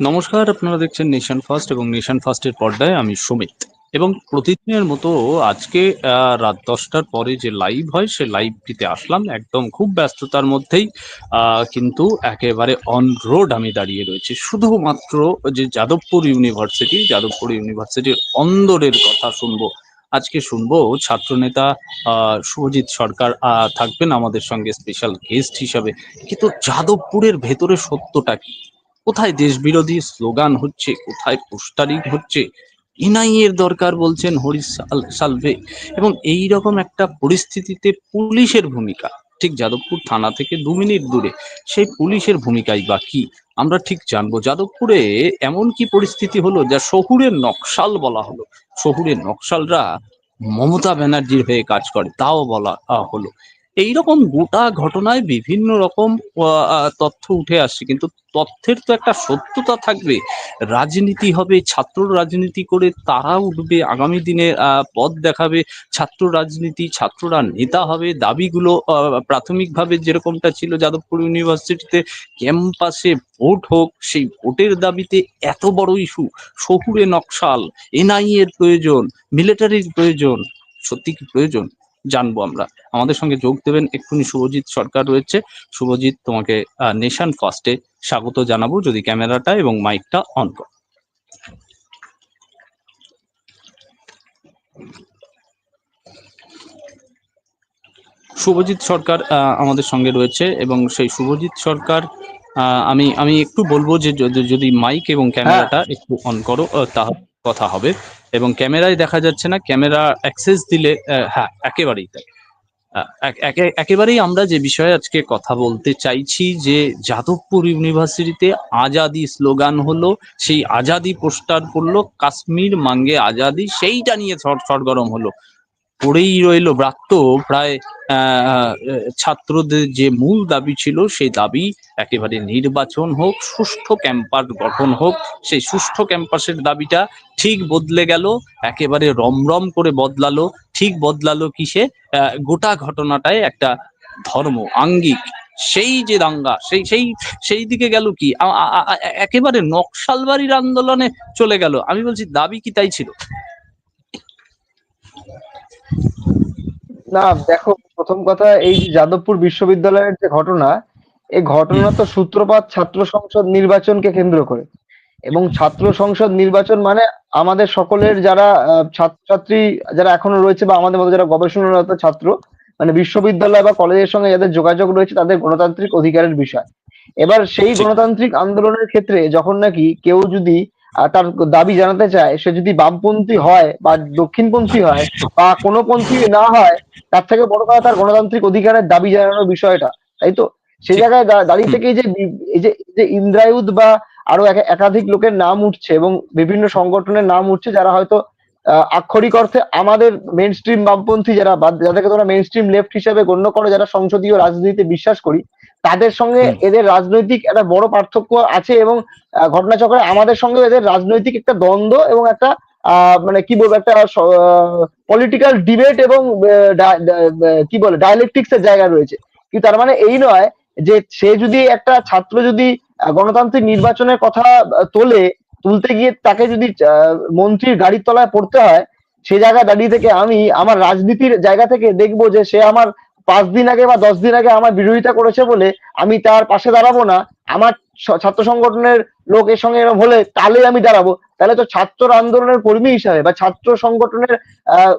নমস্কার, আপনারা দেখছেন নেশন ফার্স্ট এবং নেশন ফার্স্টের পর্দায় আমি সুমিত। এবং প্রতিদিনের মতো আজকে রাত দশটার পরে যে লাইভ হয়, সে লাইভটিতে আসলাম। একদম খুব ব্যস্ততার মধ্যেই কিন্তু একেবারে অন রোড আমি দাঁড়িয়ে রয়েছি। শুধুমাত্র যে যাদবপুর ইউনিভার্সিটি যাদবপুর ইউনিভার্সিটির অন্দরের কথা শুনব। আজকে শুনব ছাত্রনেতা শুভজিৎ সরকার থাকবেন আমাদের সঙ্গে স্পেশাল গেস্ট হিসাবে। কিন্তু যাদবপুরের ভেতরে সত্যটা কি? কোথায় দেশ বিরোধী স্লোগান হচ্ছে? কোথায় পোস্টারিং হচ্ছে? এনআইএর দরকার বলছেন হরিশ সালভে। এবং এই রকম একটা পরিস্থিতিতে পুলিশের ভূমিকা। ঠিক যাদবপুর থানা থেকে দু মিনিট দূরে। সেই পুলিশের ভূমিকাই বা কি? আমরা ঠিক জানব। যাদবপুরে এমন কি পরিস্থিতি হলো যা শহুরের নকশাল বলা হলো? শহুরের নকশালরা মমতা ব্যানার্জির হয়ে কাজ করে তাও বলা আহ, হলো এইরকম গোটা ঘটনায় বিভিন্ন রকম তথ্য উঠে আসছে। কিন্তু তথ্যের তো একটা সত্যতা থাকবে। রাজনীতি হবে, ছাত্র রাজনীতি করে তারা উঠবে, আগামী দিনে পথ দেখাবে। ছাত্র রাজনীতি, ছাত্ররা নেতা হবে, দাবিগুলো প্রাথমিকভাবে যেরকমটা ছিল যাদবপুর ইউনিভার্সিটিতে, ক্যাম্পাসে ভোট হোক, সেই ভোটের দাবিতে এত বড় ইস্যু। শহুরে নকশাল এনআই এর প্রয়োজন, মিলিটারির প্রয়োজন। সত্যি কি প্রয়োজন? জানব আমরা। আমাদের সঙ্গে যোগ দেবেন এক্ষুনি শুভজিৎ সরকার রয়েছে। শুভজিৎ তোমাকে নেশন ফার্স্টে স্বাগত জানাব যদি ক্যামেরাটা এবং মাইকটা অন করো। শুভজিৎ সরকার আহ, আমাদের সঙ্গে রয়েছে এবং সেই শুভজিৎ সরকার আহ, আমি আমি একটু বলব যে যদি যদি মাইক এবং ক্যামেরাটা একটু অন করো তাহলে কথা হবে। এবং ক্যামেরায় দেখা যাচ্ছে না, ক্যামেরা অ্যাক্সেস দিলে হ্যাঁ একেবারেই তাই। একেবারেই আমরা যে বিষয়ে আজকে কথা বলতে চাইছি যে যাদবপুর ইউনিভার্সিটিতে আজাদি স্লোগান হলো, সেই আজাদি পোস্টার পড়ল, কাশ্মীর মাঙ্গে আজাদি, সেইটা নিয়ে সর- সরগরম হলো। পড়েই রইল ব্রাত্য। প্রায় ছাত্রদের যে মূল দাবি ছিল, সেই দাবি একেবারে নির্বাচন হোক, সুষ্ঠু ক্যাম্পাস গঠন হোক, সেই সুষ্ঠু ক্যাম্পাসের দাবিটা ঠিক বদলে গেল, একেবারে রমরম করে বদলালো। ঠিক বদলালো কিসে? গোটা ঘটনাটায় একটা ধর্ম, আঙ্গিক। সেই যে দাঙ্গা, সেই সেই সেই দিকে গেল কি? একেবারে নকশালবাড়ির আন্দোলনে চলে গেল। আমি বলছি, দাবি কি তাই ছিল? না দেখো প্রথম কথা এই যাদবপুর বিশ্ববিদ্যালয়ের যে ঘটনা এই ঘটনা তো সূত্রপাত ছাত্র সংসদ নির্বাচনকে কেন্দ্র করে। এবং ছাত্র সংসদ নির্বাচন মানে আমাদের সকলের যারা ছাত্রছাত্রী যারা এখনও রয়েছে বা আমাদের মতো যারা গবেষণারত ছাত্র মানে বিশ্ববিদ্যালয় বা কলেজের সঙ্গে যাদের যোগাযোগ রয়েছে তাদের গণতান্ত্রিক অধিকারের বিষয়। এবার সেই গণতান্ত্রিক আন্দোলনের ক্ষেত্রে যখন নাকি কেউ যদি তার দাবি জানাতে চায় সে যদি বামপন্থী হয় বা দক্ষিণপন্থী হয় বা কোনো পন্থী না হয় তার থেকে বড় কথা তার গণতান্ত্রিক অধিকারের দাবি জানানোর বিষয়টা তাই তো? সেই জায়গায় দাঁড়িয়ে থেকে এই যে এই যে ইন্দ্রায়ুধ বা আরও একা- একাধিক লোকের নাম উঠছে এবং বিভিন্ন সংগঠনের নাম উঠছে যারা হয়তো আহ, আক্ষরিক অর্থে আমাদের মেন স্ট্রিম বামপন্থী যারা যাদেরকে তোমরা মেন স্ট্রিম লেফট হিসেবে গণ্য করো যারা সংসদীয় রাজনীতিতে বিশ্বাস করি তাদের সঙ্গে এদের রাজনৈতিক একটা বড় পার্থক্য আছে এবং ঘটনাচক্রে আমাদের সঙ্গে এদের রাজনৈতিক একটা দ্বন্দ্ব এবং একটা আহ, মানে কি বলব একটা পলিটিক্যাল ডিবেট এবং কি বলে ডায়ালেকটিক্স এর জায়গা রয়েছে। কিন্তু তার মানে এই নয় যে সে যদি একটা ছাত্র যদি গণতান্ত্রিক নির্বাচনের কথা তোলে তুলতে গিয়ে তাকে যদি আহ, মন্ত্রীর গাড়ির তলায় পড়তে হয় সে জায়গায় দাঁড়িয়ে থেকে আমি আমার রাজনীতির জায়গা থেকে দেখব যে সে আমার পাঁচ দিন আগে বা দশ দিন আগে আমার বিরোধিতা করেছে বলে আমি তার পাশে দাঁড়াবো না আমার ছাত্র সংগঠনের লোক এর সঙ্গে এরকম হলে তাহলে আমি দাঁড়াবো তাহলে তো ছাত্র আন্দোলনের কর্মী হিসাবে বা ছাত্র সংগঠনের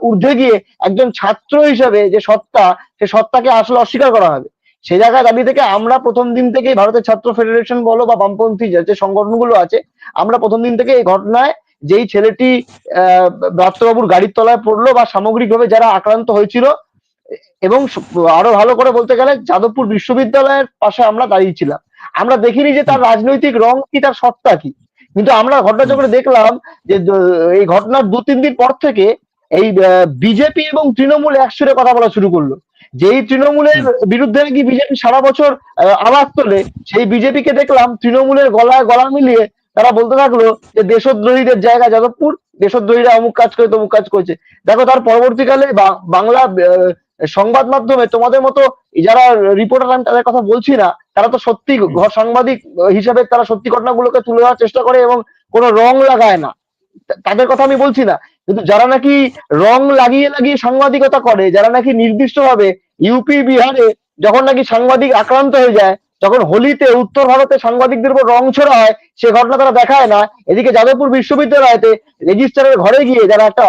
ঊর্ধ্বে গিয়ে একজন ছাত্র হিসাবে যে সত্তা সে সত্তাকে আসলে অস্বীকার করা হবে সে জায়গায় দাবি থেকে আমরা প্রথম দিন থেকেই ভারতের ছাত্র ফেডারেশন বলো বা বামপন্থী যে সংগঠনগুলো আছে আমরা প্রথম দিন থেকে এই ঘটনায় যেই ছেলেটি আহ ব্রাত্যবাবুর গাড়ির তলায় পড়ল বা সামগ্রিকভাবে যারা আক্রান্ত হয়েছিল এবং আরও ভালো করে বলতে গেলে যাদবপুর বিশ্ববিদ্যালয়ের পাশে আমরা দাঁড়িয়েছিলাম। আমরা দেখিনি যে তার রাজনৈতিক রং কি, তার সত্তা কি। কিন্তু আমরা ঘটনা ঘটনাচক্রে দেখলাম যে এই ঘটনার দু, তিন দিন পর থেকে এই বিজেপি এবং তৃণমূল একসুরে কথা বলা শুরু করল। যেই তৃণমূলের বিরুদ্ধে নাকি বিজেপি সারা বছর আওয়াজ তোলে, সেই বিজেপিকে দেখলাম তৃণমূলের গলায় গলা মিলিয়ে তারা বলতে থাকল যে দেশদ্রোহীদের জায়গা যাদবপুর, দেশদ্রোহীরা অমুক কাজ করে তমুক কাজ করছে। দেখো তার পরবর্তীকালে বাংলা সংবাদ মাধ্যমে তোমাদের মতো যারা রিপোর্টার আমি তাদের কথা বলছি না তারা তো সত্যি ঘ- সাংবাদিক হিসাবে তারা সত্যি ঘটনাগুলোকে তুলে ধরার চেষ্টা করে এবং কোনো রং লাগায় না। তাদের কথা আমি বলছি না কিন্তু যারা নাকি রং লাগিয়ে লাগিয়ে সাংবাদিকতা করে যারা নাকি নির্দিষ্টভাবে ইউপি বিহারে যখন নাকি সাংবাদিক আক্রান্ত হয়ে যায় যখন হোলিতে উত্তর ভারতে সাংবাদিকদের উপর রং ছোড়া হয় সে ঘটনা তারা দেখায় না। এদিকে যাদবপুর বিশ্ববিদ্যালয়তে রেজিস্ট্রারের ঘরে গিয়ে যারা একটা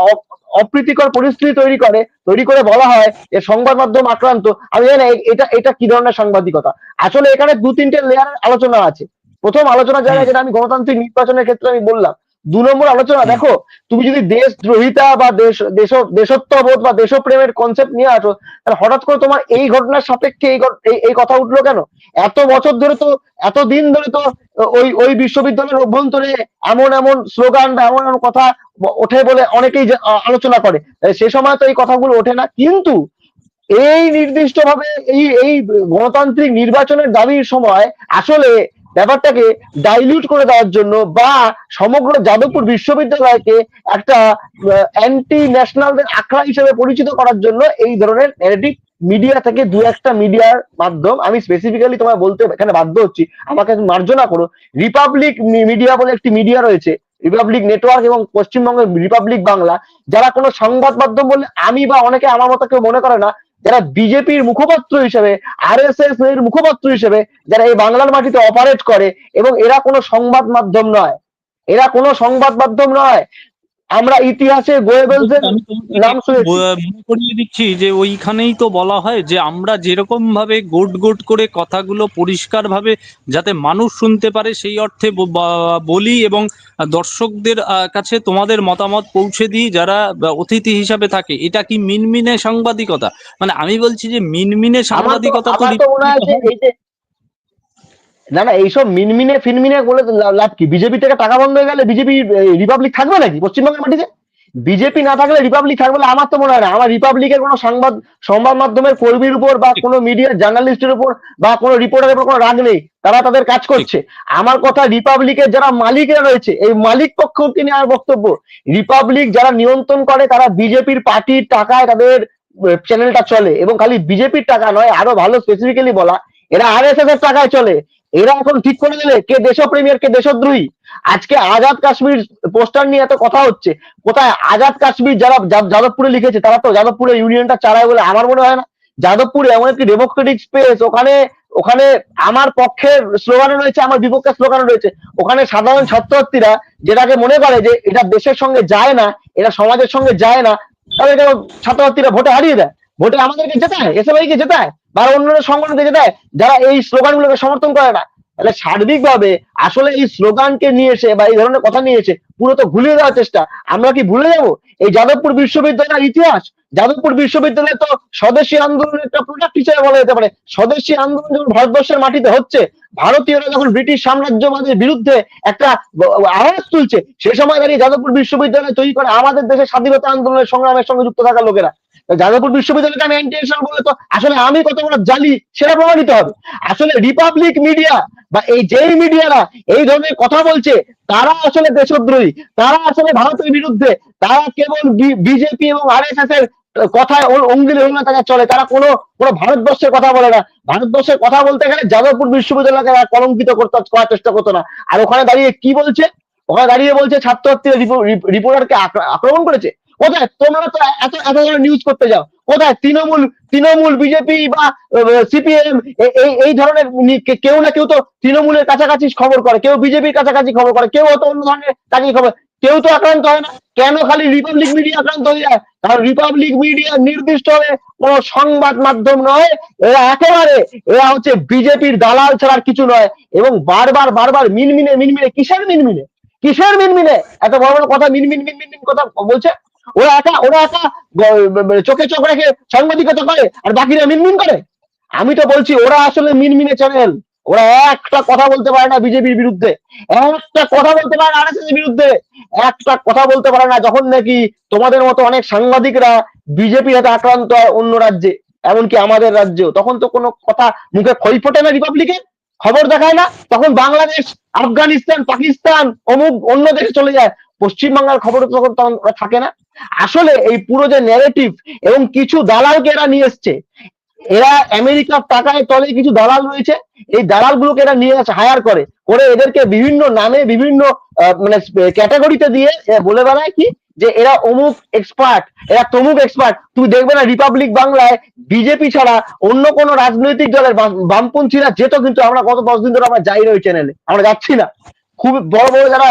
অপ্রীতিকর পরিস্থিতি তৈরি করে তৈরি করে বলা হয় যে সংবাদ মাধ্যম আক্রান্ত। আমি জানি এটা এটা কি ধরনের সাংবাদিকতা? আসলে এখানে দু তিনটে লেয়ারের আলোচনা আছে। প্রথম আলোচনা জায়গায় যেটা আমি গণতান্ত্রিক নির্বাচনের ক্ষেত্রে আমি বললাম দু নম্বর আলোচনা দেখো তুমি যদি দেশদ্রোহিতা বা দেশ দেশ দেশত্ববোধ বা দেশপ্রেমের কনসেপ্ট নিয়ে আসো তাহলে হঠাৎ করে তোমার এই ঘটনার সাপেক্ষে এই এই- এই কথা উঠল কেন? এত বছর ধরে তো এত দিন ধরে তো ওই ওই বিশ্ববিদ্যালয়ের অভ্যন্তরে এমন এমন স্লোগান বা এমন এমন কথা ওঠে বলে অনেকেই আলোচনা করে। সে সময় তো এই কথাগুলো ওঠে না। কিন্তু এই নির্দিষ্টভাবে এই এই গণতান্ত্রিক নির্বাচনের দাবির সময় আসলে ব্যাপারটাকে ডাইলিউট করে দেওয়ার জন্য বা সমগ্র যাদবপুর বিশ্ববিদ্যালয়কে একটা অ্যান্টি ন্যাশনালদের আখড়া হিসেবে পরিচিত করার জন্য এই ধরনের ন্যারেটিভ মিডিয়া থেকে দু একটা মিডিয়ার মাধ্যম, আমি স্পেসিফিক্যালি তোমায় বলতে এখানে বাধ্য হচ্ছি, আমাকে মার্জনা করো। রিপাবলিক মিডিয়া বলে একটি মিডিয়া রয়েছে রিপাবলিক নেটওয়ার্ক এবং পশ্চিমবঙ্গের রিপাবলিক বাংলা, যারা কোনো সংবাদ মাধ্যম বলে আমি বা অনেকে আমার মতো কেউ মনে করে না যারা বিজেপির মুখপাত্র হিসেবে আর এর মুখপাত্র হিসেবে যারা এই বাংলার মাটিতে অপারেট করে এবং এরা কোনো সংবাদ মাধ্যম নয়। এরা কোনো সংবাদ মাধ্যম নয়। আমরা ইতিহাসে গোয়েবেলস এর আমি তোমাকে নাম শুনেছি। মনে করিয়ে দিচ্ছি যে ওইখানেই তো বলা হয় যে আমরা যেরকম ভাবে গোট গোট করে কথাগুলো পরিষ্কার ভাবে যাতে মানুষ শুনতে পারে সেই অর্থে বলি এবং দর্শকদের কাছে তোমাদের মতামত পৌঁছে দিই যারা অতিথি হিসাবে থাকে। এটা কি মিনমিনে সাংবাদিকতা? মানে আমি বলছি যে মিনমিনে সাংবাদিকতা তো আমার তো মনে হয় যে এই যে না না, এইসব মিনমিনে ফিনমিনে বলে লাভ কি? বিজেপি থেকে টাকা বন্ধ হয়ে গেলে বিজেপি রিপাবলিক থাকবে নাকি পশ্চিমবঙ্গের মাটিতে? বিজেপি না থাকলে রিপাবলিক থাকবে আমার তো মনে হয় না। আমার রিপাবলিকের কোনো সংবাদ সংবাদ মাধ্যমের কর্মীর উপর বা কোনো মিডিয়ার জার্নালিস্টের উপর বা কোনো রিপোর্টারের উপর কোনো রাগ নেই। তারা তাদের কাজ করছে। আমার কথা রিপাবলিকের যারা মালিকরা রয়েছে, এই মালিক পক্ষকে নিয়ে আমার বক্তব্য। রিপাবলিক যারা নিয়ন্ত্রণ করে, তারা বিজেপির পার্টির টাকায় তাদের চ্যানেলটা চলে। এবং খালি বিজেপির টাকা নয়, আরও ভালো স্পেসিফিক্যালি বলা, এরা আর এস এস এর টাকায় চলে। এরা এখন ঠিক করে দিলে কে দেশপ্রেমী আর কে দেশদ্রোহী? আজকে আজাদ কাশ্মীর পোস্টার নিয়ে এত কথা হচ্ছে, কোথায়? আজাদ কাশ্মীর যারা যাদবপুরে লিখেছে, তারা তো যাদবপুরে ইউনিয়নটা চালায় বলে আমার মনে হয় না। যাদবপুর এমন একটি ডেমোক্রেটিক স্পেস, ওখানে ওখানে আমার পক্ষের স্লোগানও রয়েছে, আমার বিপক্ষের স্লোগানও রয়েছে। ওখানে সাধারণ ছাত্রছাত্রীরা যেটাকে মনে করে যে এটা দেশের সঙ্গে যায় না, এটা সমাজের সঙ্গে যায় না তাহলে কেন ছাত্রছাত্রীরা ভোটে হারিয়ে দেয়। ভোটে আমাদেরকে জেতায় এসএফআই কে জেতায়, বা অন্যান্য সংগঠনকে জেতায়, যারা এই স্লোগানগুলোকে সমর্থন করে না। তাহলে সার্বিকভাবে আসলে এই স্লোগানকে নিয়ে এসে বা এই ধরনের কথা নিয়ে এসে পুরো তো ভুলিয়ে দেওয়ার চেষ্টা, আমরা কি ভুলে যাব? এই যাদবপুর বিশ্ববিদ্যালয়ের ইতিহাস, যাদবপুর বিশ্ববিদ্যালয় তো স্বদেশী আন্দোলনের একটা প্রোডাক্ট হিসেবে বলা যেতে পারে। স্বদেশী আন্দোলন যখন ভারতবর্ষের মাটিতে হচ্ছে, ভারতীয়রা যখন ব্রিটিশ সাম্রাজ্যবাদের বিরুদ্ধে একটা আওয়াজ তুলছে, সে সময় দাঁড়িয়ে যাদবপুর বিশ্ববিদ্যালয় তৈরি করে আমাদের দেশের স্বাধীনতা আন্দোলনের সংগ্রামের সঙ্গে যুক্ত থাকা লোকেরা। যাদবপুর বিশ্ববিদ্যালয়কে আমি অ্যান্টি বলে তো আসলে আমি কত বড় জালি সেটা প্রমাণিত হবে। আসলে রিপাবলিক মিডিয়া বা এই যেই মিডিয়ারা এই ধরনের কথা বলছে, তারা আসলে দেশদ্রোহী, তারা আসলে ভারতের বিরুদ্ধে, তারা কেবল বিজেপি এবং আর এস এস এর কথায় অঙ্গুলি হলে তারা চলে। তারা কোনো কোনো ভারতবর্ষের কথা বলে না। ভারতবর্ষের কথা বলতে গেলে যাদবপুর বিশ্ববিদ্যালয়কে কলঙ্কিত করতে, করার চেষ্টা করতো না। আর ওখানে দাঁড়িয়ে কি বলছে? ওখানে দাঁড়িয়ে বলছে ছাত্রছাত্রীরা রিপোর্টারকে আক্রমণ করেছে। কোথায়? তোমরা তো এত এত ধরনের নিউজ করতে যাও। কোথায়? তৃণমূল তৃণমূল বিজেপি বা সিপিএম এই এই ধরনের কেউ না কেউ তো তৃণমূলের কাছাকাছি খবর করে। কেউ বিজেপির কাছাকাছি খবর করে। কেউ হয়তো অন্য ধরনের কাছে খবর কেউ তো আক্রান্ত হয় না। কেন খালি রিপাবলিক মিডিয়া আক্রান্ত হয়ে যায়? কারণ রিপাবলিক মিডিয়া নির্দিষ্ট হবে কোন সংবাদ মাধ্যম নয়। এরা একেবারে এরা হচ্ছে বিজেপির দালাল ছাড়া আর কিছু নয়। এবং বারবার বারবার মিনমিনে মিনমিনে কিসের মিনমিনে? কিসের মিনমিনে? এত বড় বড় কথা মিনমিন মিনমিন মিন কথা বলছে? ওরা একা ওরা একা চোখে চোখ রেখে সাংবাদিকতা করে আর বাকিরা মিনমিন করে। আমি তো বলছি, ওরা আসলে মিনমিনে চ্যানেল ওরা একটা কথা বলতে পারে না বিজেপির বিরুদ্ধে। একটা কথা বলতে পারে না আরএসএস এর বিরুদ্ধে। একটা কথা বলতে পারে না যখন নাকি তোমাদের মতো অনেক সাংবাদিকরা বিজেপির হাতে আক্রান্ত হয় অন্য রাজ্যে, এমনকি আমাদের রাজ্যেও। তখন তো কোনো কথা মুখে খই ফোটে না রিপাবলিকের খবর দেখায় না, তখন বাংলাদেশ, আফগানিস্তান, পাকিস্তান, অমুক অন্য দেশে চলে যায়। পশ্চিমবাংলার খবর তখন তখন থাকে না। আসলে এই পুরো যে ন্যারেটিভ এবং কিছু দালালকে এরা নিয়ে এসছে, এরা আমেরিকার টাকায় তলে কিছু দালাল রয়েছে, এই দালাল গুলোকে এরা নিয়ে আসে হায়ার করে করে এদেরকে বিভিন্ন নামে বিভিন্ন মানে ক্যাটাগরিতে দিয়ে বলে বেড়ায় কি যে এরা অমুক এক্সপার্ট এরা তমুক এক্সপার্ট তুই দেখবে না রিপাবলিক বাংলায় বিজেপি ছাড়া অন্য কোন রাজনৈতিক দলের বামপন্থীরা যেত কিন্তু আমরা গত দশ দিন ধরে আমরা যাই না ওই চ্যানেলে আমরা যাচ্ছি না। খুব বড় বড় যারা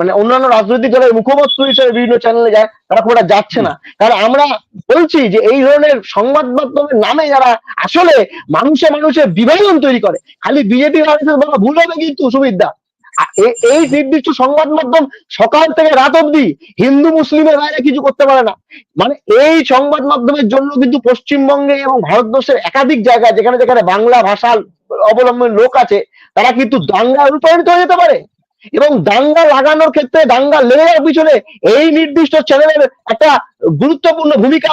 মানে অন্যান্য রাজনৈতিক দলের মুখপাত্র হিসেবে বিভিন্ন চ্যানেলে যায়, তারা খুব যাচ্ছে না। কারণ আমরা বলছি যে এই ধরনের সংবাদ মাধ্যমের নামে যারা আসলে মানুষে মানুষে বিভাজন তৈরি করে। খালি বিজেপি ভুল হবে কিন্তু সুবিধা এই নির্দিষ্ট সংবাদ মাধ্যম সকাল থেকে রাত অব্দি হিন্দু মুসলিমের বাইরে কিছু করতে পারে না। মানে এই সংবাদ মাধ্যমের জন্য কিন্তু পশ্চিমবঙ্গে এবং ভারতবর্ষের একাধিক জায়গায় যেখানে যেখানে বাংলা ভাষা অবলম্বন লোক আছে তারা কিন্তু দাঙ্গা রূপায়িত হয়ে যেতে পারে। এবং দাঙ্গা লাগানোর ক্ষেত্রে দাঙ্গা লেগে যাওয়ার পিছনে এই নির্দিষ্ট চ্যানেলের একটা গুরুত্বপূর্ণ ভূমিকা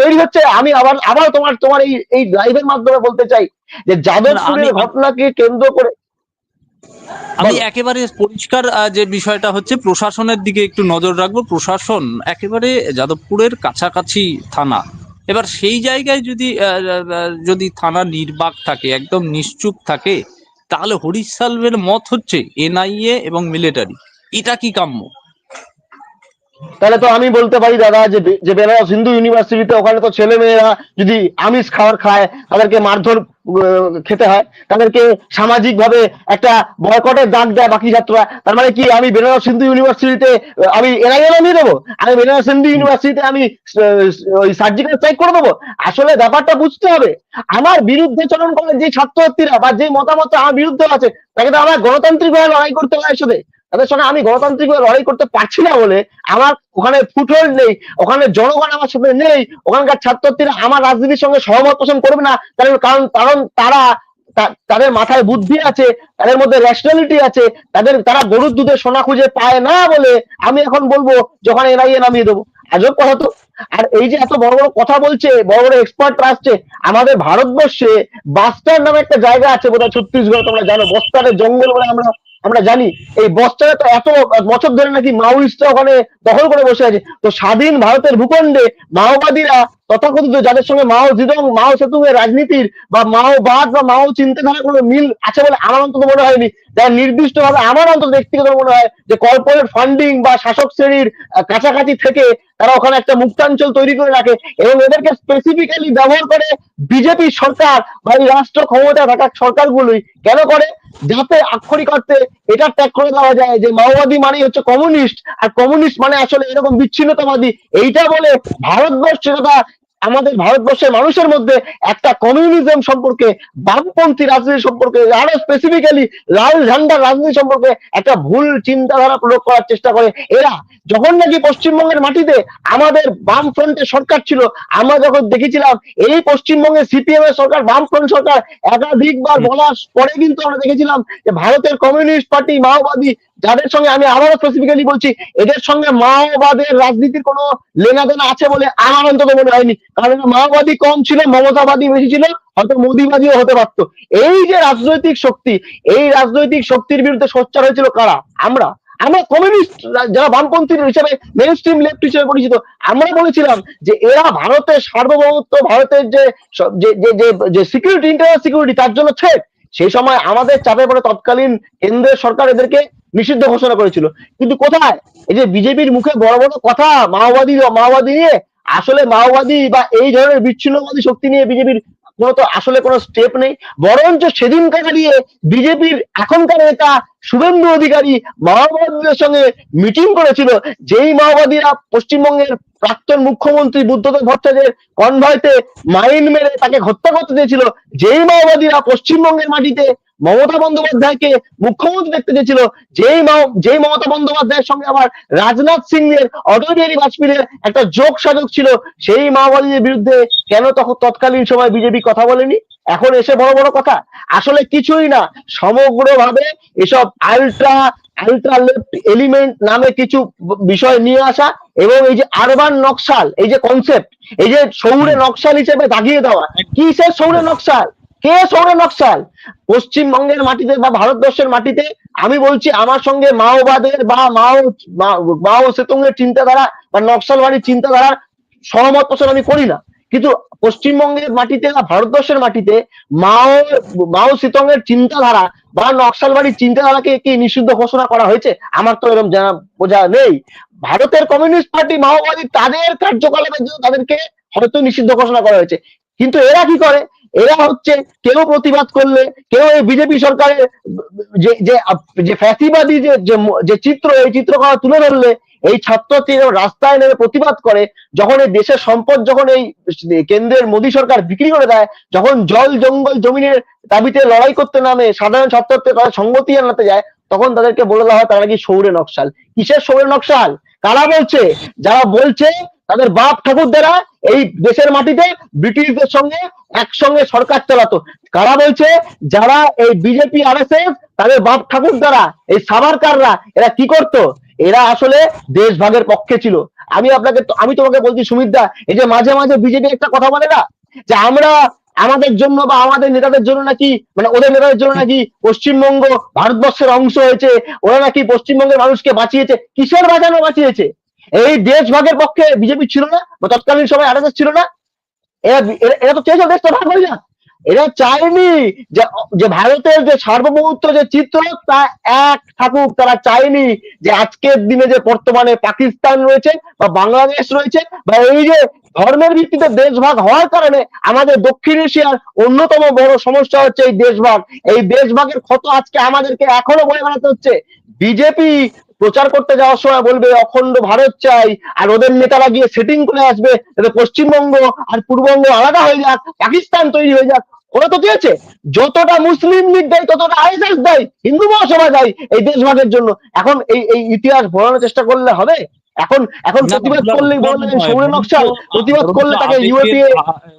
তৈরি হচ্ছে। আমি আবার আবার তোমার তোমার এই এই লাইভের মাধ্যমে বলতে চাই যে যাদবপুরের ঘটনাকে কেন্দ্র করে আমি একেবারে পরিষ্কার যে বিষয়টা হচ্ছে প্রশাসনের দিকে একটু নজর রাখব। প্রশাসন একেবারে যাদবপুরের কাছাকাছি থানা। এবার সেই জায়গায় যদি যদি থানা নির্বাক থাকে, একদম নিশ্চুপ থাকে, তাহলে হরিশ সালভের মত হচ্ছে এনআইএ এবং মিলিটারি। এটা কি কাম্য? তাহলে তো আমি বলতে পারি, দাদা, যে বেনারস হিন্দু ইউনিভার্সিটিতে ওখানে তো ছেলে মেয়েরা যদি আমিষ খাবার খায়, তাদেরকে মারধর খেতে হয়, তাদেরকে সামাজিক ভাবে একটা বয়কটের দাগ দেয় বাকি ছাত্ররা, তার মানে কি আমি বেনারস হিন্দু ইউনিভার্সিটিতে, আমি এনআইএ নামিয়ে দেবো? আমি বেনারস হিন্দু ইউনিভার্সিটিতে আমি ওই সার্জিক্যাল স্ট্রাইক করে দেবো? আসলে ব্যাপারটা বুঝতে হবে, আমার বিরুদ্ধে চলন করে যে ছাত্রছাত্রীরা বা যে মতামত আমার বিরুদ্ধে আছে, তাকে তো আমার গণতান্ত্রিক ভাবে লড়াই করতে হয় সাথে। তাদের সঙ্গে আমি গণতান্ত্রিক লড়াই করতে পারছি না বলে আমার ওখানে ফুটহোল্ড নেই, ওখানে জনগণ আমার সাথে নেই, ওখানকার ছাত্রছাত্রীরা আমার রাজনীতির সঙ্গে সহমত পোষণ করবে না। কারণ কারণ কারণ তারা তাদের মাথায় বুদ্ধি আছে, তাদের মধ্যে রেশনালিটি আছে, তাদের, তারা গরুর দুধে সোনা খুঁজে পায় না বলে আমি এখন বলব যখন এনআইএ নামিয়ে দেবো। আজব কথা তো। আর এই যে এত বড় বড় কথা বলছে, বড় বড় এক্সপার্ট আসছে, আমাদের ভারতবর্ষে বাস্টার নামে একটা জায়গা আছে বোধহয় ছত্তিশগড়, তোমরা জানো, বস্তারের জঙ্গল বলে আমরা আমরা জানি এই বস্তারে তো এত বছর ধরে নাকি মাওয়িস্টরা ওখানে দখল করে বসে আছে। তো স্বাধীন ভারতের ভূখণ্ডে মাওবাদীরা তথাকথিত যাদের সঙ্গে মাও জিদং, মাও সেতুং এর রাজনীতির বা মাওবাদ বা মাও চিন্তাধারা কোনো মিল আছে বলে আমার অন্তত মনে হয়নি। যারা নির্দিষ্ট ভাবে আমার অন্তত ব্যক্তিগত মনে হয় যে কর্পোরেট ফান্ডিং বা শাসক শ্রেণির কাছাকাছি থেকে তারা ওখানে একটা মুক্তাঞ্চল তৈরি করে রাখে এবং এদেরকে স্পেসিফিক্যালি ব্যবহার করে বিজেপি সরকার বা এই রাষ্ট্র ক্ষমতা থাকা সরকারগুলোই। কেন করে? যাতে আক্ষরিক অর্থে এটা ত্যাগ করে দেওয়া যায় যে মাওবাদী মানেই হচ্ছে কমিউনিস্ট, আর কমিউনিস্ট মানে আসলে এরকম বিচ্ছিন্নতাবাদী। এইটা বলে ভারতবর্ষে তথা আমাদের ভারতবর্ষের মানুষের মধ্যে একটা কমিউনিজম সম্পর্কে বামপন্থী রাজনীতি সম্পর্কে আরও স্পেসিফিক্যালি লাল ঝান্ডার রাজনীতি সম্পর্কে একটা ভুল চিন্তাধারা প্রয়োগ করার চেষ্টা করে। এরা যখন নাকি পশ্চিমবঙ্গের মাটিতে আমাদের বাম ফ্রন্টের সরকার ছিল আমরা যখন দেখেছিলাম এই পশ্চিমবঙ্গের সিপিএম এর সরকার বাম ফ্রন্ট সরকার একাধিকবার বলার পরে কিন্তু আমরা দেখেছিলাম যে ভারতের কমিউনিস্ট পার্টি মাওবাদী যাদের সঙ্গে আমি আবারও স্পেসিফিক্যালি বলছি, এদের সঙ্গে মাওবাদের রাজনীতির কোনো লেনাদেনা আছে বলে আমার অন্তত মনে হয়নি। কারণ মাওবাদী কম ছিল, মমতাবাদী বেশি ছিল, হয়তো মোদিবাদীও হতে পারতো। এই যে রাজনৈতিক শক্তি, এই রাজনৈতিক শক্তির বিরুদ্ধে সোচ্চার হয়েছিল কারা? আমরা। আমরা কমিউনিস্ট যারা বামপন্থী হিসেবে মেন স্ট্রিম লেফট হিসেবে পরিচিত, আমরা বলেছিলাম যে এরা ভারতের সার্বভৌমত্ব, ভারতের যে যে সিকিউরিটি ইন্টারনাল সিকিউরিটি তার জন্য থ্রেট সেই সময় আমাদের চাপে পড়ে তৎকালীন কেন্দ্রের সরকার এদেরকে নিষিদ্ধ ঘোষণা করেছিল। কিন্তু কোথায়? এই যে বিজেপির মুখে বড় বড় কথা, মাওবাদী মাওবাদী নিয়ে আসলে মাওবাদী বা এই ধরনের বিচ্ছিন্নবাদী শক্তি নিয়ে বিজেপির কোনো তো আসলে কোনো স্টেপ নেই। বরঞ্চ সেদিনকার নিয়ে বিজেপির এখনকার নেতা শুভেন্দু অধিকারী মাওবাদীদের সঙ্গে মিটিং করেছিল, যেই মাওবাদীরা পশ্চিমবঙ্গের প্রাক্তন মুখ্যমন্ত্রী বুদ্ধদেব ভট্টাচার্যের কনভয়তে মাইন মেরে তাকে হত্যা করতে চেয়েছিল, যেই মাওবাদীরা পশ্চিমবঙ্গের মাটিতে মমতা বন্দ্যোপাধ্যায়কে মুখ্যমন্ত্রী দেখতে চেয়েছিল। যেই যেই মমতা বন্দ্যোপাধ্যায়ের সঙ্গে আবার রাজনাথ সিং এর অটল বিহারী বাজপেয়ীর একটা যোগ সাধক ছিল, সেই মাওবাদীদের বিরুদ্ধে কেন তখন তৎকালীন সময় বিজেপি কথা বলেনি? এখন এসে বড় বড় কথা। আসলে কিছুই না, সমগ্রভাবে এসব আলট্রা আলট্রা লেফট এলিমেন্ট নামে কিছু বিষয় নিয়ে আসা এবং এই যে আরবান নকশাল, এই যে কনসেপ্ট এই যে শহুরে নকশাল হিসেবে দাগিয়ে দেওয়া, কিসের শহুরে নকশাল? কে সৌরে নকশাল? পশ্চিমবঙ্গের মাটিতে বা ভারতবর্ষের মাটিতে? আমি বলছি আমার সঙ্গে মাওবাদের বা মাও মাও সেতুঙ্গের চিন্তাধারা বা নকশালবাড়ির চিন্তাধারা সহমত পোষণ আমি করি না। কিন্তু পশ্চিমবঙ্গের মাটিতে বা ভারতবর্ষের মাটিতে মাও মাও সিতঙ্গের চিন্তাধারা বা নকশালবাড়ির চিন্তাধারাকে কি নিষিদ্ধ ঘোষণা করা হয়েছে? আমার তো এরকম জানা, বোঝা নেই। ভারতের কমিউনিস্ট পার্টি মাওবাদী তাদের কার্যকলাপের জন্য তাদেরকে হয়তো নিষিদ্ধ ঘোষণা করা হয়েছে। কিন্তু এরা কি করে? এরা হচ্ছে কেউ প্রতিবাদ করলে, কেউ এই বিজেপি সরকারের যে যে ফ্যাসিবাদী যে যে চিত্র, এই চিত্র তুলে ধরলে, এই ছাত্রছাত্রীরা রাস্তায় নেমে প্রতিবাদ করে, যখন এই দেশের সম্পদ যখন এই কেন্দ্রের মোদী সরকার বিক্রি করে দেয়, যখন জল জঙ্গল জমিনের দাবিতে লড়াই করতে নামে, সাধারণ ছাত্রছাত্রী তারা সংগতি আনাতে যায়, তখন তাদেরকে বলে দেওয়া হয় তারা নাকি সৌরে নকশাল। কিসের সৌরে নকশাল? কারা বলছে? যারা বলছে তাদের বাপ ঠাকুর দ্বারা এই দেশের মাটিতে ব্রিটিশদের সঙ্গে একসঙ্গে সরকার চালাতো। কারা বলছে? যারা এই বিজেপি আর তাদের বাপ ঠাকুর দ্বারা এই সাবারকাররা এরা কি করতো? এরা আসলে দেশভাগের পক্ষে ছিল। আমি আপনাকে আমি তোমাকে বলছি সুমিতদা এই যে মাঝে মাঝে বিজেপি একটা কথা বলে না? যে আমরা আমাদের জন্য বা আমাদের নেতাদের জন্য নাকি মানে ওদের নেতাদের জন্য নাকি পশ্চিমবঙ্গ ভারতবর্ষের অংশ হয়েছে, ওরা নাকি পশ্চিমবঙ্গের মানুষকে বাঁচিয়েছে, কিসের বাঁচানো বাঁচিয়েছে? এই দেশভাগের পক্ষে বিজেপি ছিল না, বা তৎকালীন সময় আরএসএস ছিল না, এরা তো চেয়েছিল দেশটা ভাগ হয়ে যাক এরা চায়নি যে ভারতের যে সার্বভৌমত্ব যে চিত্র, তা এক থাকুক, তারা চায়নি যে আজকের দিনে যে বর্তমানে পাকিস্তান রয়েছে, বা বাংলাদেশ রয়েছে, বা এই যে ধর্মের ভিত্তিতে দেশভাগ হওয়ার কারণে আমাদের দক্ষিণ এশিয়ার অন্যতম বড় সমস্যা হচ্ছে এই দেশভাগ এই দেশভাগের ক্ষত আজকে আমাদেরকে এখনও বয়ে বেড়াতে হচ্ছে। বিজেপি প্রচার করতে যাওয়ার সময় বলবে অখণ্ড ভারত চাই। আর ওদের নেতারা গিয়ে সেটিং করে আসবে যাতে পশ্চিমবঙ্গ আর পূর্ববঙ্গ আলাদা হয়ে যাক পাকিস্তান তৈরি হয়ে যাক। ওরা তো চেয়েছে যতটা মুসলিম লীগ দেয় ততটা আইএসএস দেয় হিন্দু মহাসভা দেয় এই দেশভাগের জন্য। এখন এই এই ইতিহাস ভরানোর চেষ্টা করলে হবে? এখন এখন প্রতিবাদ বললেন নয়, নকশাল প্রতিবাদ করলে তাকে ইউএপিএ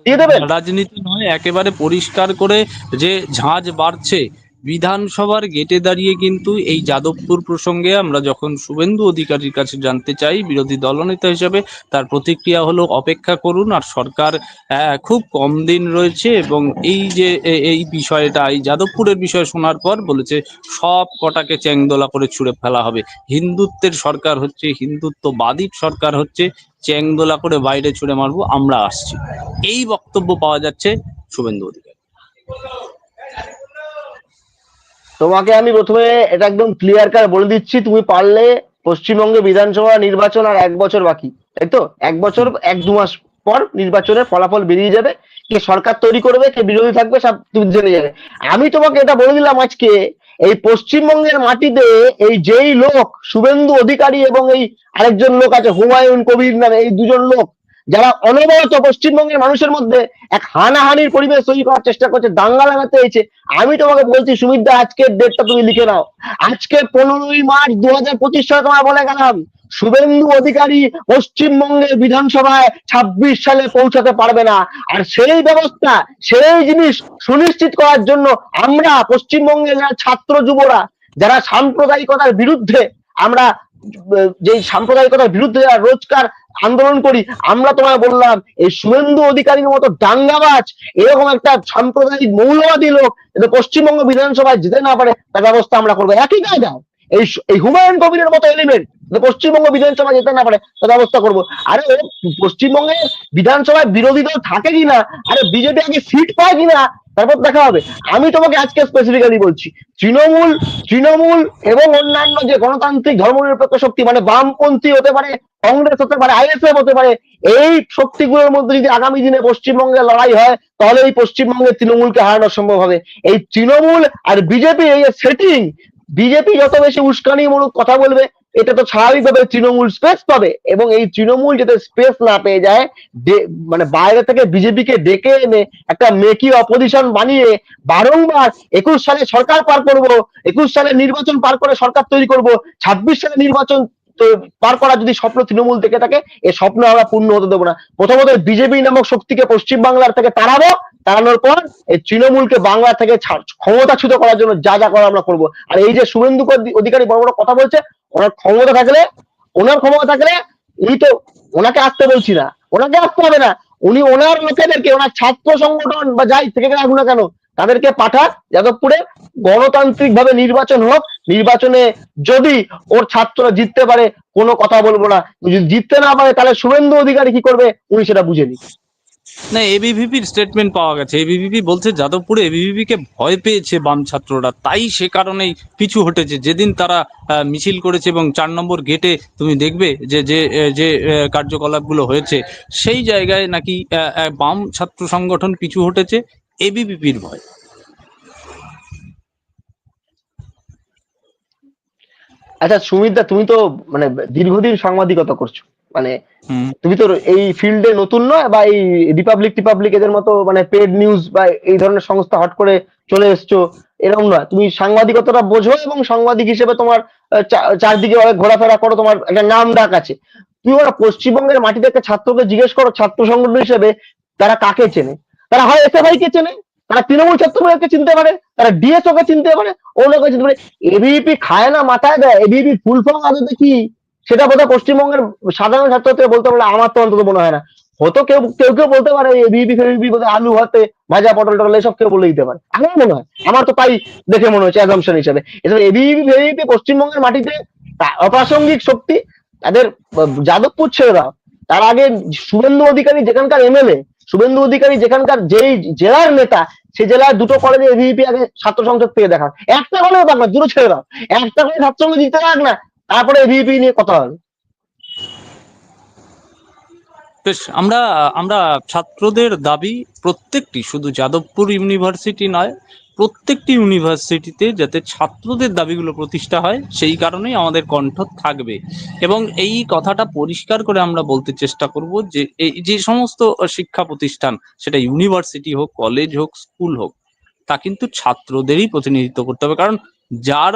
দিয়ে দেবেন? রাজনীতি নয় একেবারে পরিষ্কার করে যে ঝাঁজ বাড়ছে বিধানসভার গেটে দাঁড়িয়ে কিন্তু এই যাদবপুর প্রসঙ্গে আমরা যখন শুভেন্দু অধিকারীর কাছে জানতে চাই, বিরোধী দলনেতা হিসেবে তার প্রতিক্রিয়া হলো, অপেক্ষা করুন, আর সরকার খুব কম দিন রয়েছে এবং এই যে এই বিষয়টা, এই যাদবপুরের বিষয় শোনার পর বলেছে, সব কটাকে চ্যাংদোলা করে ছুঁড়ে ফেলা হবে। হিন্দুত্বের সরকার হচ্ছে হিন্দুত্ববাদী সরকার হচ্ছে, চ্যাংদোলা করে বাইরে ছুঁড়ে মারবো, আমরা আসছি। এই বক্তব্য পাওয়া যাচ্ছে শুভেন্দু অধিকারী। তোমাকে আমি প্রথমে এটা একদম ক্লিয়ার কার বলে দিচ্ছি, তুমি পারলে পশ্চিমবঙ্গে বিধানসভা নির্বাচন আর এক বছর বাকি, তাই তো? এক বছর, এক দু মাস পর নির্বাচনের ফলাফল বেরিয়ে যাবে, কে সরকার তৈরি করবে, কে বিরোধী থাকবে, সব তুমি জেনে যাবে। আমি তোমাকে এটা বলে দিলাম আজকে, এই পশ্চিমবঙ্গের মাটিতে এই যেই লোক, শুভেন্দু অধিকারী এবং এই আরেকজন লোক আছে, হুমায়ুন কবির নামে, এই দুজন লোক যারা অনবরত পশ্চিমবঙ্গের মানুষের মধ্যে এক হানাহানির পরিবেশ তৈরি করার চেষ্টা করছে, দাঙ্গা লাগাতে হয়েছে আমি তোমাকে বলছি, সুমিতদা, আজকের ডেটটা তুমি লিখে নাও। আজকে পনেরোই মার্চ দু হাজার পঁচিশ সালে তোমায় বলে গেলাম, শুভেন্দু অধিকারী পশ্চিমবঙ্গের বিধানসভায় ছাব্বিশ সালে পৌঁছাতে পারবে না। আর সেই ব্যবস্থা, সেই জিনিস সুনিশ্চিত করার জন্য আমরা পশ্চিমবঙ্গের যারা ছাত্র যুবরা, যারা সাম্প্রদায়িকতার বিরুদ্ধে আমরা যেই সাম্প্রদায়িকতার বিরুদ্ধে রোজকার আন্দোলন করি, আমরা তোমায় বললাম, এই শুভেন্দু অধিকারীর মতো দাঙ্গাবাজ এরকম একটা সাম্প্রদায়িক মৌলবাদী লোক যাতে পশ্চিমবঙ্গ বিধানসভায় যেতে না পারে, তার ব্যবস্থা আমরা করব। একই কায়দা এই এই হুমায়ুন কবিরের মতো এলিমেন্ট পশ্চিমবঙ্গ বিধানসভায় যেতে না পারে, তার ব্যবস্থা করব। আরে পশ্চিমবঙ্গে বিধানসভায় বিরোধী দল থাকে কিনা? আরে বিজেপি আগে সিট পায় কিনা? তারপর দেখা হবে। আমি তোমাকে আজকে স্পেসিফিক্যালি বলছি, তৃণমূল তৃণমূল এবং অন্যান্য যে গণতান্ত্রিক ধর্ম ধর্মনিরপেক্ষ শক্তি মানে বামপন্থী হতে পারে, কংগ্রেস হতে পারে, আইএসএফ হতে পারে, এই শক্তিগুলোর মধ্যে যদি আগামী দিনে পশ্চিমবঙ্গে লড়াই হয়, তাহলে এই পশ্চিমবঙ্গে তৃণমূলকে হারানো সম্ভব হবে। এই তৃণমূল আর বিজেপি, এই সেটিং বিজেপি যত বেশি উস্কানি উস্কানিমূলক কথা বলবে এটা তো স্বাভাবিকভাবে তৃণমূল স্পেস পাবে এবং এই তৃণমূল যাতে স্পেস না পেয়ে যায় মানে বাইরে থেকে বিজেপিকে ডেকে এনে একটা মেকি অপোজিশন বানিয়ে বারংবার একুশ সালে সরকার পার করব, একুশ সালে নির্বাচন পার করে সরকার তৈরি করব, ছাব্বিশ সালে নির্বাচন পার করা যদি স্বপ্ন তৃণমূল থেকে থাকে এই স্বপ্ন আমরা পূর্ণ হতে দেবো না। প্রথমত বিজেপি নামক শক্তিকে পশ্চিম বাংলার থেকে তাড়াবো, তাড়ানোর পর এই তৃণমূলকে বাংলা থেকে ক্ষমতাচ্যুত করার জন্য যা যা করা আমরা করব। আর এই যে শুভেন্দু অধিকারী বড় বড় কথা বলছে ওনার ক্ষমতা থাকলে, ওনার ক্ষমতা থাকলে উনি তো ওনাকে আসতে বলছি না, ওনাকে আসতে হবে না। উনি ওনার লোকেদেরকে, ওনার ছাত্র সংগঠন বা যাই থেকে আসুক না কেন, তাদেরকে পাঠাক, যাদবপুরে গণতান্ত্রিক ভাবে নির্বাচন হোক। নির্বাচনে যদি ওর ছাত্ররা জিততে পারে, কোনো কথা বলব না। যদি জিততে না পারে, তাহলে শুভেন্দু অধিকারী কি করবে? উনি সেটা বুঝে নিন না এবিভিপির স্টেটমেন্ট পাওয়া গেছে। এবিভিপি বলছে, যাদবপুরে এবিভিপি কে ভয় পেয়েছে বাম ছাত্ররা। তাই সে কারণেই পিছু হটেছে। যেদিন তারা মিছিল করেছে এবং চার নম্বর গেটে তুমি দেখবে যে যে যে কার্যকলাপগুলো হয়েছে, সেই জায়গায় নাকি বাম ছাত্র সংগঠন পিছু হটেছে এবিভিপির ভয়। আচ্ছা সুমিতদা তুমি তো মানে দীর্ঘদিন সাংবাদিকতা করছ। মানে তুমি তো এই ফিল্ডে নতুন নয় বা এই রিপাবলিক টিপাবলিক এদের মতো মানে পেড নিউজ বা এই ধরনের সংস্থা হট করে চলে এসছো এরকম নয়। তুমি সাংবাদিকতাটা বোঝো এবং সাংবাদিক হিসেবে তোমার চারদিকে অনেক ঘোরাফেরা করো তোমার একটা নাম ডাক আছে। তুমি ওরা পশ্চিমবঙ্গের মাটিতে একটা ছাত্রকে জিজ্ঞেস করো ছাত্র সংগঠন হিসেবে তারা কাকে চেনে? তারা হয় এসএফআই কে চেনে? তারা তৃণমূল ছাত্রকে চিনতে পারে? তারা ডিএসও কে চিনতে পারে? অন্যকে চিনতে পারে? এবিপি খায় না মাথায় দেয়। এবিপি ফুল ফর্ম আদতে কি? সেটা বোধহয় পশ্চিমবঙ্গের সাধারণ ছাত্রদের বলতে পারলে আমার তো অন্তত মনে হয় না। হতো কেউ কেউ কেউ বলতে পারে আলু, ভাতে, ভাজা, পটল, টটল এসব কেউ বলে দিতে পারে। আমার মনে হয়, আমার তো তাই দেখে মনে হচ্ছে অ্যাজামশন হিসেবে। এসব এবিপি ফেবিপি পশ্চিমবঙ্গের মাটিতে অপ্রাসঙ্গিক শক্তি তাদের যাদবপুর দাও তার আগে শুভেন্দু অধিকারী যেখানকার এমএলএ শুভেন্দু অধিকারী যেখানকার যেই জেলার নেতা, সে জেলার দুটো কলেজে এবিপি আগে ছাত্র সংসদ থেকে দেখা একটা কলেজ থাক না, দুটো দাও একটা করে ছাত্র সংসদ জিতে থাক না তারপরে এবিপি নিয়ে কথা হবে। বেশ, আমরা আমরা ছাত্রদের দাবি প্রত্যেকটি, শুধু যাদবপুর ইউনিভার্সিটি নয়, প্রত্যেকটি ইউনিভার্সিটিতে যাতে ছাত্রদের দাবিগুলো প্রতিষ্ঠা হয়, সেই কারণেই আমাদের কণ্ঠ থাকবে। এবং এই কথাটা পরিষ্কার করে আমরা বলতে চেষ্টা করব যে, এই যে সমস্ত শিক্ষা প্রতিষ্ঠান, সেটা ইউনিভার্সিটি হোক, কলেজ হোক, স্কুল হোক, তা কিন্তু ছাত্রদেরই প্রতিনিধিত্ব করতে হবে। কারণ যার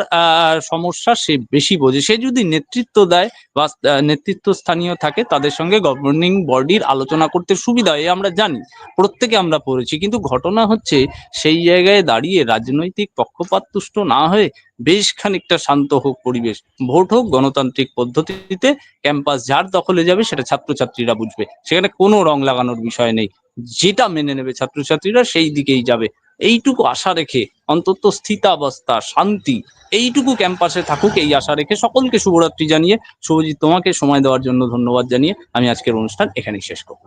সমস্যা সে বেশি বোঝে। সে যদি নেতৃত্ব দেয় বা নেতৃত্ব স্থানীয় থাকে, তাদের সঙ্গে গভর্নিং বডির আলোচনা করতে সুবিধা হয় আমরা জানি। প্রত্যেকে আমরা পড়েছি। কিন্তু ঘটনা হচ্ছে, সেই জায়গায় দাঁড়িয়ে রাজনৈতিক পক্ষপাত তুষ্ট না হয়ে বেশ খানিকটা শান্ত হোক পরিবেশ, ভোট হোক গণতান্ত্রিক পদ্ধতিতে ক্যাম্পাস যার দখলে যাবে, সেটা ছাত্রছাত্রীরা বুঝবে। সেখানে কোনো রং লাগানোর বিষয় নেই। যেটা মেনে নেবে ছাত্রছাত্রীরা, সেই দিকেই যাবে। এইটুকু আশা রেখে, অন্তত স্থিতাবস্থা, শান্তি, এইটুকু ক্যাম্পাসে থাকুক এই আশা রেখে সকলকে শুভরাত্রি জানিয়ে, শুভজিৎ তোমাকে সময় দেওয়ার জন্য ধন্যবাদ জানিয়ে আমি আজকের অনুষ্ঠান এখানেই শেষ করব